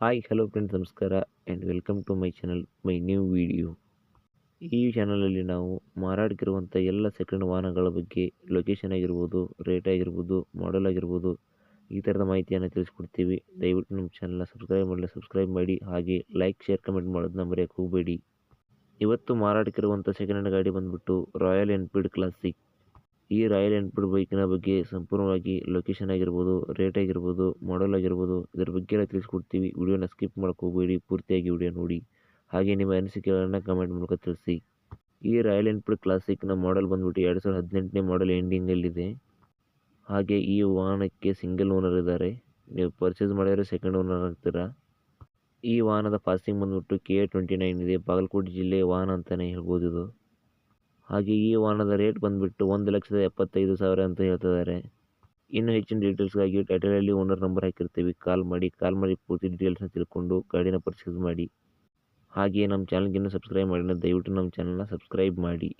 Hi hello friends ನಮಸ್ಕಾರ and welcome to my channel my new video ಈ ಚಾನಲಲ್ಲಿ ನಾವು ಮಾರಾಟಕ್ಕಿರುವಂಥ ಎಲ್ಲ ಸೆಕೆಂಡ್ ವಾಹನಗಳ ಬಗ್ಗೆ ಲೊಕೇಶನ್ ಆಗಿರ್ಬೋದು ರೇಟ್ ಆಗಿರ್ಬೋದು ಮಾಡೆಲ್ ಆಗಿರ್ಬೋದು, ಈ ಥರದ ಮಾಹಿತಿಯನ್ನು ತಿಳಿಸ್ಕೊಡ್ತೀವಿ. ದಯವಿಟ್ಟು ನಮ್ಮ ಚಾನಲ್ನ ಸಬ್ಸ್ಕ್ರೈಬ್ ಮಾಡಲಿ ಸಬ್ಸ್ಕ್ರೈಬ್ ಮಾಡಿ, ಹಾಗೆ ಲೈಕ್ ಶೇರ್ ಕಮೆಂಟ್ ಮಾಡೋದನ್ನ ಮರೆಯೋಕ್ಕೆ ಹೋಗಬೇಡಿ. ಇವತ್ತು ಮಾರಾಟಕ್ಕಿರುವಂಥ ಸೆಕೆಂಡ್ ಹ್ಯಾಂಡ್ ಗಾಡಿ ಬಂದುಬಿಟ್ಟು ರಾಯಲ್ ಎನ್ಫೀಲ್ಡ್ ಕ್ಲಾಸಿಕ್ ಈ ರಾಯಲ್ ಎನ್ಫೀಲ್ಡ್ ಬೈಕಿನ ಬಗ್ಗೆ ಸಂಪೂರ್ಣವಾಗಿ ಲೊಕೇಶನ್ ಆಗಿರ್ಬೋದು, ರೇಟ್ ಆಗಿರ್ಬೋದು ಮಾಡೆಲ್ ಆಗಿರ್ಬೋದು, ಇದರ ಬಗ್ಗೆ ಎಲ್ಲ ತಿಳಿಸ್ಕೊಡ್ತೀವಿ. ವಿಡಿಯೋನ ಸ್ಕಿಪ್ ಮಾಡ್ಕೋಬೇಡಿ ಹೋಗಬೇಡಿ, ಪೂರ್ತಿಯಾಗಿ ವಿಡಿಯೋ ನೋಡಿ. ಹಾಗೆ ನಿಮ್ಮ ಅನಿಸಿಕೆಗಳನ್ನು ಕಮೆಂಟ್ ಮೂಲಕ ತಿಳಿಸಿ. ಈ ರಾಯಲ್ ಎನ್ಫೀಲ್ಡ್ ಕ್ಲಾಸಿಕ್ನ ಮಾಡೆಲ್ ಬಂದ್ಬಿಟ್ಟು ಎರಡು ಸಾವಿರದ ಹದಿನೆಂಟನೇ ಮಾಡೆಲ್ ಎಂಡಿಂಗಲ್ಲಿದೆ ಹಾಗೆ ಈ ವಾಹನಕ್ಕೆ ಸಿಂಗಲ್ ಓನರ್ ಇದ್ದಾರೆ. ನೀವು ಪರ್ಚೇಸ್ ಮಾಡಿದರೆ ಸೆಕೆಂಡ್ ಓನರ್ ಆಗ್ತೀರಾ? ಈ ವಾಹನದ ಪಾಸಿಂಗ್ ಬಂದ್ಬಿಟ್ಟು ಕೆ ಎ ಟ್ವೆಂಟಿ ನೈನ್ ಇದೆ. ಬಾಗಲಕೋಟೆ ಜಿಲ್ಲೆ ವಾಹನ ಅಂತಲೇ ಹೇಳ್ಬೋದು ಇದು. ಹಾಗೆ ಈ ವಾಹನದ ರೇಟ್ ಬಂದುಬಿಟ್ಟು ಒಂದು ಲಕ್ಷದ ಎಪ್ಪತ್ತೈದು ಸಾವಿರ ಅಂತ ಹೇಳ್ತಿದ್ದಾರೆ. ಇನ್ನೂ ಹೆಚ್ಚಿನ ಡೀಟೇಲ್ಸ್ಗಾಗಿ ಟೈಟಲಲ್ಲಿ ಓನರ್ ನಂಬರ್ ಹಾಕಿರ್ತೀವಿ. ಕಾಲ್ ಮಾಡಿ ಕಾಲ್ ಮಾಡಿ ಪೂರ್ತಿ ಡೀಟೇಲ್ಸ್ನ ತಿಳ್ಕೊಂಡು ಗಾಡಿನ ಪರ್ಚೇಸ್ ಮಾಡಿ. ಹಾಗೆ ನಮ್ಮ ಚಾನಲ್ಗಿನ್ನೂ ಸಬ್ಸ್ಕ್ರೈಬ್ ಮಾಡಿಲ್ಲ, ದಯವಿಟ್ಟು ನಮ್ಮ ಚಾನಲ್ನ ಸಬ್ಸ್ಕ್ರೈಬ್ ಮಾಡಿ.